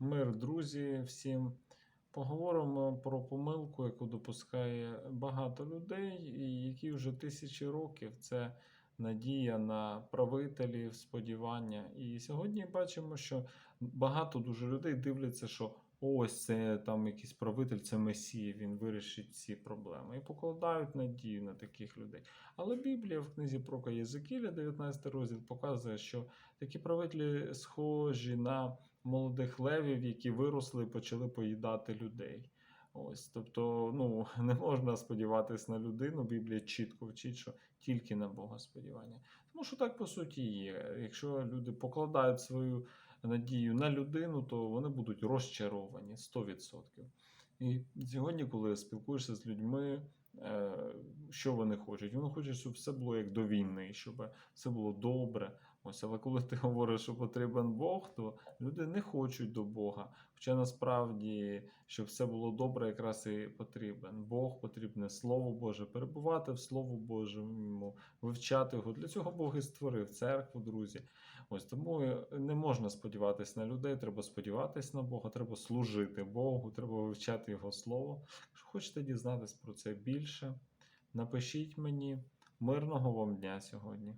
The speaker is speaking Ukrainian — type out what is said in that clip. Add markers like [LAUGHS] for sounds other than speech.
Мир, друзі, всім. Поговоримо про помилку, яку допускає багато людей, і які вже тисячі років це надія на правителів, сподівання. І сьогодні бачимо, що багато дуже людей дивляться, що ось це там якийсь правитель, це Месія, він вирішить ці проблеми. І покладають надію на таких людей. Але Біблія в книзі про Єзекіля, 19 розділ, показує, що такі правителі схожі на молодих левів, які виросли і почали поїдати людей. Ось, тобто, ну, [LAUGHS] не можна сподіватись на людину. Біблія чітко вчить, що тільки на Бога сподівання. Тому що так по суті є. Якщо люди покладають свою надію на людину, то вони будуть розчаровані 100%. І сьогодні, коли спілкуєшся з людьми, е, що вони хочуть? Вони хочуть, щоб все було як до війни, щоб все було добре. Ось, але коли ти [LAUGHS] говориш, що потрібен Бог, то люди не хочуть до Бога. Хоча насправді, щоб все було добре, якраз і потрібен. Бог потрібне Слово Боже, перебувати в Слову Божому, вивчати його. Для цього Бог і створив церкву, друзі. Ось тому не можна сподіватися на людей, треба сподіватися на Бога, треба служити Богу, треба вивчати Його Слово. Якщо хочете дізнатися про це більше, напишіть мені. Мирного вам дня сьогодні.